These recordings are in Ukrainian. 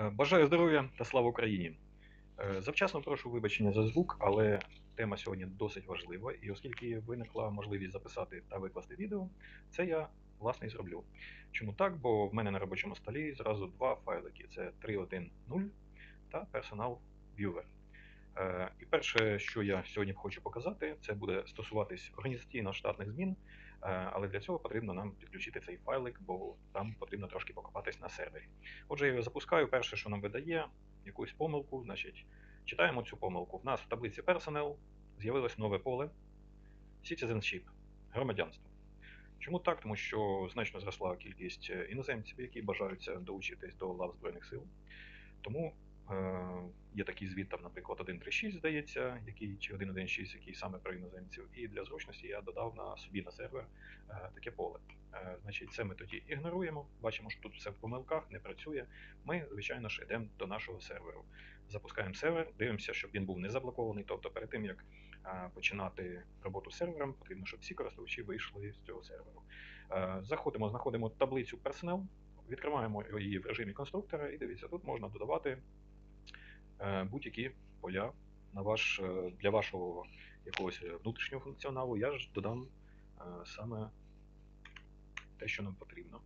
Е, Бажаю здоров'я та слава Україні. Е, Завчасно прошу вибачення за звук, але тема сьогодні досить важлива, і оскільки виникла можливість записати та викласти відео, це я власне і зроблю. Чому так? Бо в мене на робочому столі зразу два файлики: це 3.1.0 та Personal Viewer. Е, І перше, що я сьогодні хочу показати, це буде стосуватись організаційно-штатних змін. Е, Але для цього потрібно нам підключити цей файлик, бо там потрібно трошки покопатись на сервері. Отже, я його запускаю. Перше, що нам видає, якусь помилку, значить, читаємо цю помилку. В нас в таблиці Personnel з'явилось нове поле Citizenship, громадянство. Чому так? Тому що значно зросла кількість е, іноземців, які бажаються долучитись до лав Збройних сил. Тому є такий звіт, там, наприклад, 1.3.6, здається, який, чи 1.1.6, який саме про іноземців. І для зручності я додав на собі на сервер е, таке поле. Е, Значить, це ми тоді ігноруємо. Бачимо, що тут все в помилках, не працює. Ми, звичайно ж, йдемо до нашого серверу. Запускаємо сервер, дивимося, щоб він був не заблокований. Тобто, перед тим як е, починати роботу з сервером, потрібно, щоб всі користувачі вийшли з цього серверу. Е, Заходимо, знаходимо таблицю персонал, відкриваємо її в режимі конструктора, і дивіться, тут можна додавати е, будь-які поля на ваш, е, для вашого якогось е, внутрішнього функціоналу. Я ж додам е, саме те, що нам потрібно.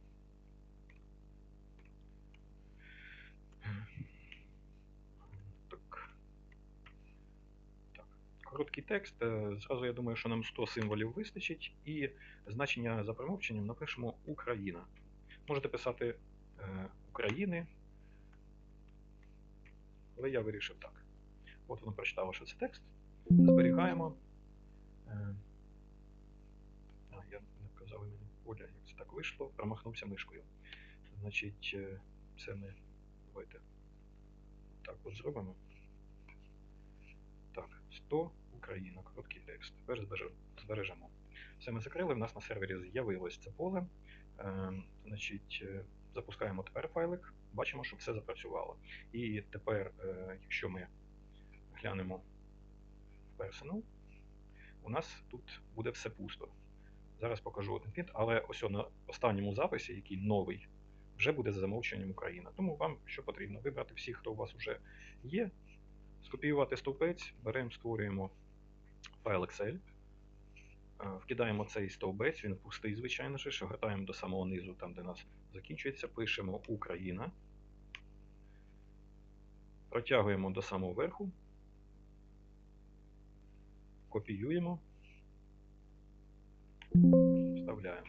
Короткий текст. Е, Зразу я думаю, що нам 100 символів вистачить. І значення за промовченням напишемо Україна. Можете писати е, України. Але я вирішив так. От воно прочитало, що це текст. Зберігаємо. Е, а, я не вказав імені поля, як це так вийшло, промахнувся мишкою. Значить, е, це ми давайте так от зробимо. Так, 100 Україна, короткий текст. Тепер збережемо. Все ми закрили, в нас на сервері з'явилось це поле. Е, значить, запускаємо тепер файлик, бачимо, що все запрацювало. І тепер, е, якщо ми глянемо в Personal, у нас тут буде все пусто. Зараз покажу один пінт, але ось на останньому записі, який новий, вже буде за замовченням Україна. Тому вам що потрібно? Вибрати всіх, хто у вас вже є, скопіювати стовпець, беремо, створюємо файл Excel, е, вкидаємо цей стовбець, він пустий, звичайно що гортаємо до самого низу, там де нас закінчується, пишемо Україна, протягуємо до самого верху, копіюємо, вставляємо.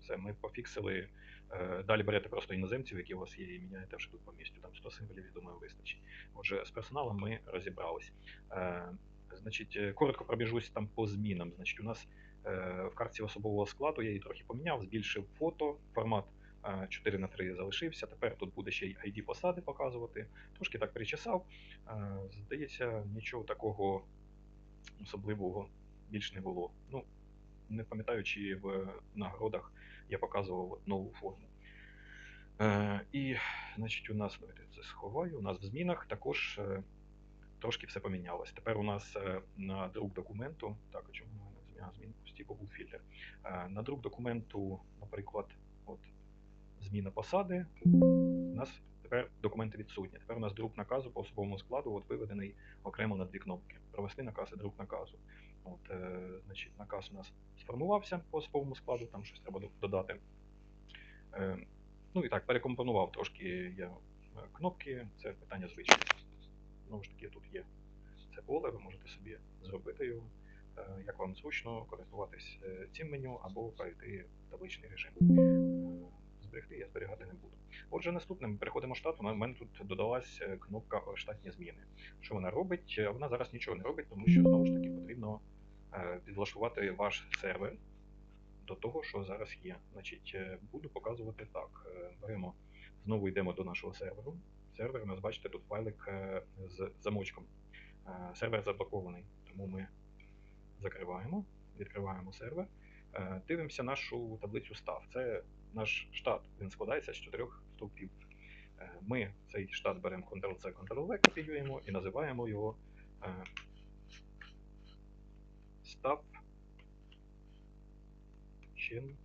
Все, ми пофіксили. Е, Далі берете просто іноземців, які у вас є, і міняєте вже тут по місцю. Там 100 символів, я думаю, вистачить. Отже, з персоналом ми розібрались. Е, Значить, е, коротко пробіжусь там по змінам. Значить, у нас в картці особового складу я її трохи поміняв, збільшив фото, формат 4 на 3 залишився. Тепер тут буде ще й ID посади показувати. Трошки так причесав. Е, Здається, нічого такого особливого більш не було. Ну, не пам'ятаю, чи в нагородах я показував нову форму. Е, і, значить, у нас, давайте це сховаю, у нас в змінах також е, трошки все помінялось. Тепер у нас е, на друк документу, так, чому у мене змін пусті, був фільтр. Е, на друк документу, наприклад, от зміна посади, у нас тепер документи відсутні. Тепер у нас друк наказу по особовому складу от виведений окремо на дві кнопки. Провести наказ і друк наказу. От, е, значить, наказ у нас сформувався по особовому складу, там щось треба додати. Е, ну і так, перекомпонував трошки я е, кнопки, це питання звичайне. Знову ж таки, тут є це поле, ви можете собі зробити його, е, як вам зручно користуватись е, цим меню або перейти в табличний режим. Зберегти я зберігати не буду. Отже, наступним переходимо штат. У мене тут додалась е, кнопка штатні зміни. Що вона робить? Е, Вона зараз нічого не робить, тому що знову ж таки потрібно е, підлаштувати ваш сервер до того, що зараз є. Значить, буду показувати так. Беремо, знову йдемо до нашого серверу. Сервер у нас, бачите, тут файлик з замочком. Сервер заблокований, тому ми закриваємо, відкриваємо сервер. Дивимося нашу таблицю став. Це наш штат. Він складається з чотирьох стовпів. Е, Ми цей штат беремо Ctrl-C, Ctrl-V, копіюємо і називаємо його став Чин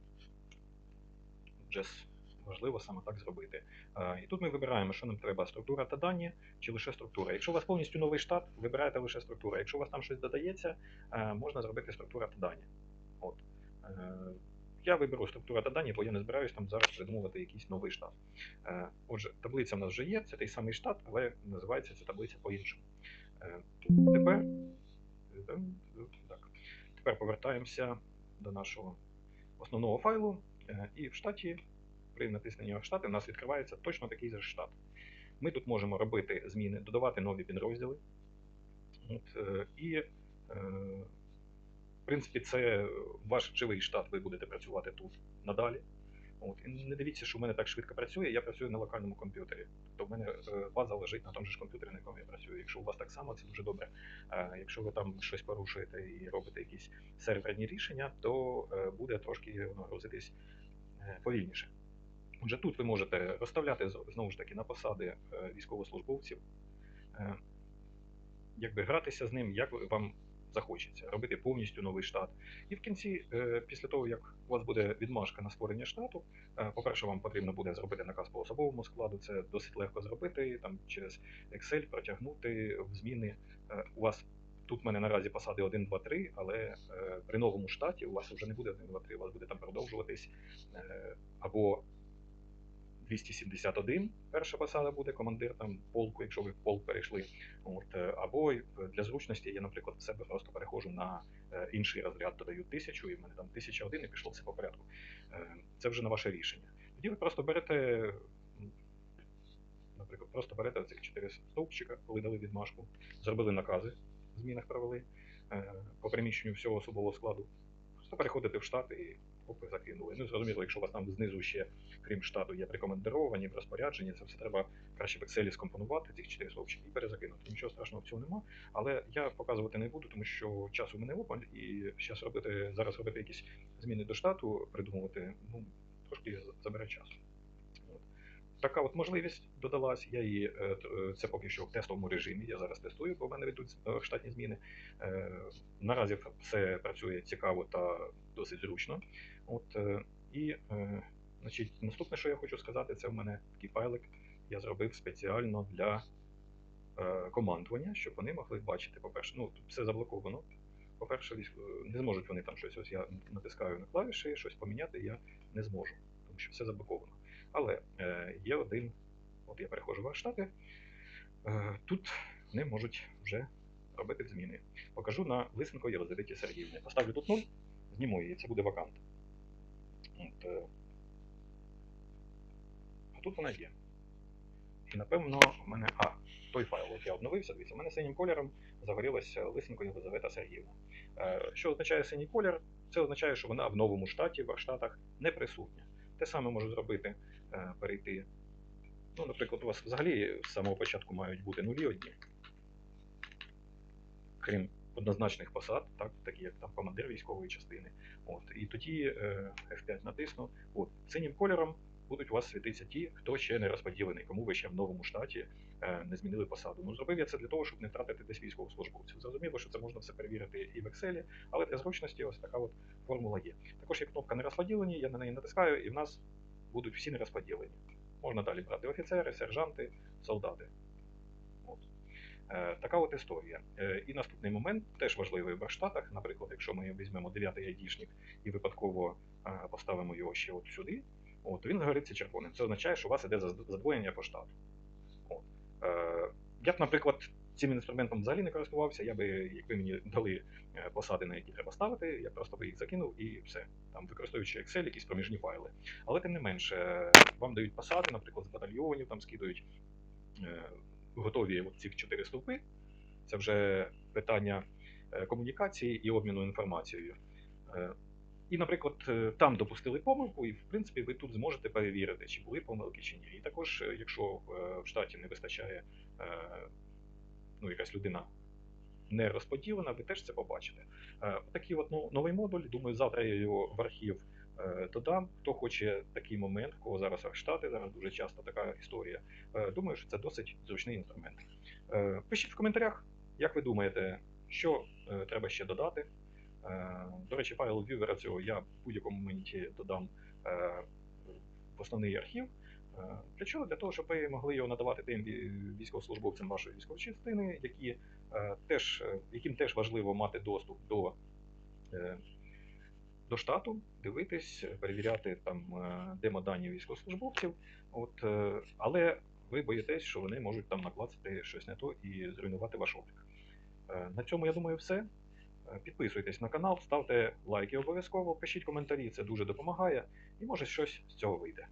Джес. важливо саме так зробити. Е, І тут ми вибираємо, що нам треба: структура та дані чи лише структура. Якщо у вас повністю новий штат, вибираєте лише структура. Якщо у вас там щось додається, е, можна зробити структура та дані. От. Я виберу структура та дані, бо я не збираюсь там зараз придумувати якийсь новий штат. Е, Отже, таблиця в нас вже є, це той самий штат, але називається ця таблиця по-іншому. Е, Тепер, е, тепер повертаємося до нашого основного файлу, і в штаті, при натисненні штати, у нас відкривається точно такий же штат. Ми тут можемо робити зміни, додавати нові підрозділи. От, і, принципі, це ваш живий штат, ви будете працювати тут надалі. От. І не дивіться, що в мене так швидко працює, я працюю на локальному комп'ютері. Тобто в мене е, база лежить на тому ж комп'ютері, на якому я працюю. Якщо у вас так само, це дуже добре. Е, Якщо ви там щось порушуєте і робите якісь серверні рішення, то е, буде трошки воно грузитись е, повільніше. Отже, тут ви можете розставляти знову ж таки на посади е, військовослужбовців, е, якби гратися з ним, як вам захочеться, робити повністю новий штат. І в кінці, е, після того, як у вас буде відмашка на створення штату, е, по-перше, вам потрібно буде зробити наказ по особовому складу. Це досить легко зробити, там через Excel протягнути в зміни. Е, У вас тут в мене наразі посади 1, 2, 3, але при новому штаті у вас вже не буде 1, 2, 3, у вас буде там продовжуватись або 271 перша посада буде, командир там полку, якщо ви в полк перейшли. От, е, або е, для зручності я, наприклад, в себе просто переходжу на е, інший розряд, додаю тисячу, і в мене там 1001 і пішло все по порядку. Це вже на ваше рішення. Тоді ви просто берете, наприклад, просто берете цих 4 стовпчика, коли дали відмашку, зробили накази, в змінах провели по приміщенню всього особового складу. Просто переходите в штат і опи закинули. Ну, зрозуміло, якщо у вас там знизу ще, крім штату, є прикомандировані, розпорядженні, це все треба краще в Excel скомпонувати, цих чотири словчики і перезакинути. Нічого страшного в цьому нема. Але я показувати не буду, тому що час у мене опаль, і зараз робити, зараз робити якісь зміни до штату, придумувати, ну, трошки забере часу. Така от можливість додалась. Я її е, е, це поки що в тестовому режимі. Я зараз тестую, бо в мене йдуть е, штатні зміни. Наразі все працює цікаво та досить зручно. От, і значить, наступне, що я хочу сказати, це в мене такий файлик. Я зробив спеціально для командування, щоб вони могли бачити, по-перше, ну тут все заблоковано. По-перше, не зможуть вони там щось. Ось я натискаю на клавіші, щось поміняти я не зможу, тому що все заблоковано. Але е, є один, от я переходжу в штати, е, тут вони можуть вже робити зміни. Покажу на Лисенко Єлизаветі Сергіївні. Поставлю тут 0, зніму її, це буде вакант. От, е, а тут вона є. І напевно в мене. А, той файл, от я обновився, дивіться, у мене синім кольором загорілася Лисенко Єлизавета Сергіївна. Що означає синій колір? Це означає, що вона в новому штаті, в штатах не присутня. Те саме можу зробити, е, перейти. Ну, наприклад, у вас взагалі з самого початку мають бути нулі одні. Крім однозначних посад, так, такі як там командир військової частини. От, і тоді е, F5 натисну. От, синім кольором будуть у вас світитися ті, хто ще не розподілений, кому ви ще в новому штаті е, не змінили посаду. Ну, зробив я це для того, щоб не втратити десь військовослужбовців. Зрозуміло, що це можна все перевірити і в Excel, але для зручності ось така от формула є. Також є кнопка не розподілені, я на неї натискаю, і в нас будуть всі не розподілені. Можна далі брати офіцери, сержанти, солдати. Е, така от історія. Е, і наступний момент теж важливий в штатах. Наприклад, якщо ми візьмемо 9-й айдішник і випадково поставимо його ще от сюди, от, він загориться червоним. Це означає, що у вас іде задвоєння по штату. От. Е, я б, наприклад, цим інструментом взагалі не користувався. Я би, якби мені дали е, посади, на які треба ставити, я просто би їх закинув і все. Там використовуючи Excel, якісь проміжні файли. Але тим не менше, е, вам дають посади, наприклад, з батальйонів, там скидують е, готові от ці чотири стовпи. Це вже питання е, комунікації і обміну інформацією. І, наприклад, е, там допустили помилку, і в принципі ви тут зможете перевірити, чи були помилки чи ні. І також, е, якщо е, в штаті не вистачає ну, якась людина не розподілена, ви теж це побачите. Такий от ну, новий модуль. Думаю, завтра я його в архів додам. Хто хоче такий момент, кого зараз штати, зараз дуже часто така історія. Думаю, що це досить зручний інструмент. Пишіть в коментарях, як ви думаєте, що треба ще додати. Е, До речі, файл вівера цього я в будь-якому моменті додам е, в основний архів. Е, Для чого? Для того, щоб ви могли його надавати тим військовослужбовцям вашої військової частини, які теж, яким теж важливо мати доступ до, до штату, дивитись, перевіряти там демодані військовослужбовців. От, але ви боїтесь, що вони можуть там наклацати щось не то і зруйнувати ваш облік. На цьому я думаю, все. Підписуйтесь на канал, ставте лайки обов'язково, пишіть коментарі, це дуже допомагає, і може щось з цього вийде.